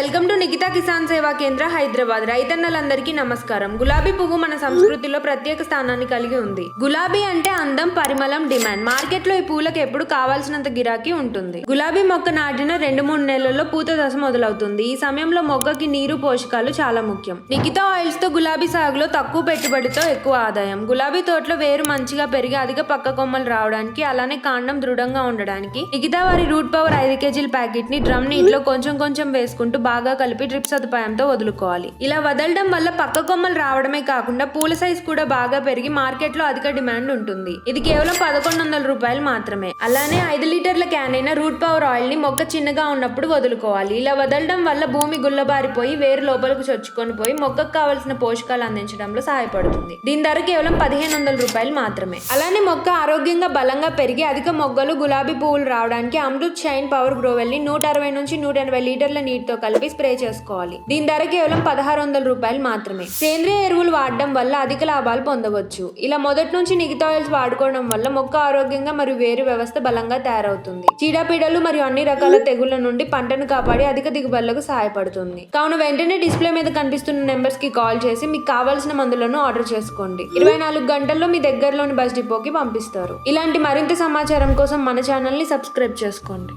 Welcome to Nikhita Kisan సేవా కేంద్ర హైదరాబాద్. రైతన్నలందరికీ నమస్కారం. గులాబీ పువ్వు మన సంస్కృతిలో ప్రత్యేక స్థానాన్ని కలిగి ఉంది. గులాబీ అంటే అందం పరిమళం డిమాండ్. మార్కెట్లో ఈ పూలకు ఎప్పుడు కావాల్సినంత గిరాకీ ఉంటుంది. గులాబీ మొక్క నాటిన రెండు మూడు నెలల్లో పూత దశ మొదలవుతుంది. ఈ సమయంలో మొక్కకి నీరు పోషకాలు చాలా ముఖ్యం. నిఖితా ఆయిల్స్తో గులాబీ సాగులో తక్కువ పెట్టుబడితో ఎక్కువ ఆదాయం. గులాబీ తోటలో వేరు మంచిగా పెరిగి అధిక పక్క కొమ్మలు రావడానికి అలానే కాండం దృఢంగా ఉండడానికి నిఖితా వారి రూట్ పవర్ ఐదు కేజీల ప్యాకెట్ని డ్రమ్ని ఇంట్లో కొంచెం కొంచెం వేసుకుంటూ బాగా కలిపి డ్రిప్ సదుపాయంతో వదులుకోవాలి. ఇలా వదలడం వల్ల పక్క కొమ్మలు రావడమే కాకుండా పూల సైజ్ కూడా బాగా పెరిగి మార్కెట్లో అధిక డిమాండ్ ఉంటుంది. ఇది కేవలం పదకొండు వందల రూపాయలు మాత్రమే. అలానే ఐదు లీటర్ల క్యాన్ అయిన రూట్ పవర్ ఆయిల్ని మొక్క చిన్నగా ఉన్నప్పుడు వదులుకోవాలి. ఇలా వదలడం వల్ల భూమి గుల్లబారిపోయి వేరు లోపలకు చొచ్చుకొని పోయి మొక్కకు కావలసిన పోషకాలు అందించడంలో సహాయపడుతుంది. దీని ధర కేవలం పదిహేను వందల రూపాయలు మాత్రమే. అలానే మొక్క ఆరోగ్యంగా బలంగా పెరిగి అధిక మొగ్గలు గులాబీ పువ్వులు రావడానికి అమృత్ షైన్ పవర్ గ్రోవెల్ని నూట అరవై నుంచి నూట ఎనభై లీటర్ల నీటితో కలిపి కలిపి స్ప్రే చేసుకోవాలి. దీని ధర కేవలం పదహారు వందల రూపాయలు మాత్రమే. సేంద్రియ ఎరువులు వాడడం వల్ల అధిక లాభాలు పొందవచ్చు. ఇలా మొదటి నుంచి నిగిత ఆయిల్స్ వాడుకోవడం వల్ల మొక్క ఆరోగ్యంగా మరియు వేరు వ్యవస్థ బలంగా తయారవుతుంది. చీడపీడలు మరియు అన్ని రకాల తెగుళ్ళ నుండి పంటను కాపాడి అధిక దిగుబడులకు సహాయపడుతుంది. కావున వెంటనే డిస్ప్లే మీద కనిపిస్తున్న నెంబర్స్కి కాల్ చేసి మీకు కావాల్సిన మందులను ఆర్డర్ చేసుకోండి. ఇరవై నాలుగు గంటల్లో మీ దగ్గరలోని బస్ డిపోకి పంపిస్తారు. ఇలాంటి మరింత సమాచారం కోసం మన ఛానల్ని సబ్స్క్రైబ్ చేసుకోండి.